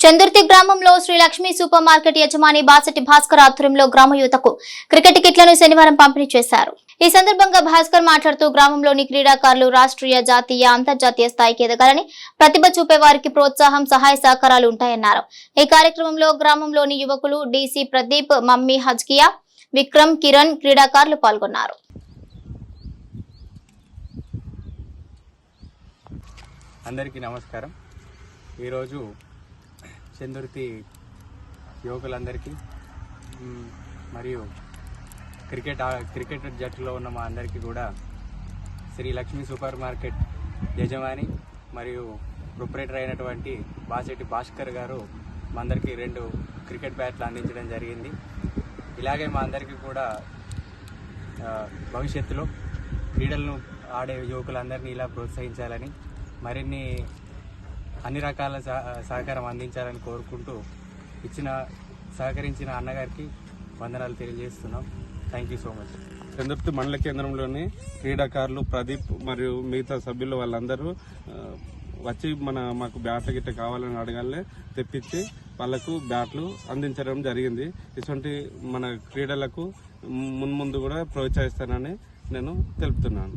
చందుర్తి గ్రామంలో Shri Lakshmi super market యజమాని బాసటి భాస్కర్ ఆధ్వర్యంలో గ్రామ యువతకు క్రికెట్ కిట్లను శనివారం పంపిణీ చేశారు. ఈ సందర్భంగా భాస్కర్ మాట్లాడుతూ గ్రామంలోని క్రీడాకారులు రాష్ట్రీయ జాతీయ అంతర్జాతీయ స్థాయికి ఎదగాలని ప్రతిభ చూపే వారికి ప్రోత్సాహం సహాయ సహకారాలు ఉంటాయన్నారు. ఈ కార్యక్రమంలో గ్రామంలోని యువకులు డీసీ ప్రదీప్ మమ్మీ హజ్కియా విక్రమ్ కిరణ్ క్రీడాకారులు పాల్గొన్నారు. అందరికీ నమస్కారం. ఈరోజు చందుర్తి యువకులందరికీ మరియు క్రికెట్ ఆ- క్రికెట్ జట్టులో ఉన్న మా అందరికీ కూడా శ్రీ లక్ష్మీ సూపర్ మార్కెట్ యజమాని మరియు ప్రొపరేటర్ అయినటువంటి బాసెట్టి భాస్కర్ గారు మా అందరికీ రెండు క్రికెట్ బ్యాట్లు అందించడం జరిగింది. ఇలాగే మా అందరికీ కూడా భవిష్యత్తులో క్రీడలను ఆడే యువకులందరినీ ఇలా ప్రోత్సహించాలని మరిన్ని అన్ని రకాల సహకారం అందించాలని కోరుకుంటూ ఇచ్చిన సహకరించిన అన్నగారికి వందనాలు తెలియజేస్తున్నాం. థ్యాంక్ యూ సో మచ్ చంద్రప్తి మండల కేంద్రంలోని క్రీడాకారులు ప్రదీప్ మరియు మిగతా సభ్యులు వాళ్ళందరూ వచ్చి మన మాకు బ్యాట్ గిట్ట కావాలని అడగాలనే తెప్పించి వాళ్ళకు బ్యాట్లు అందించడం జరిగింది. ఇటువంటి మన క్రీడలకు మున్ముందు కూడా ప్రోత్సహిస్తానని నేను తెలుపుతున్నాను.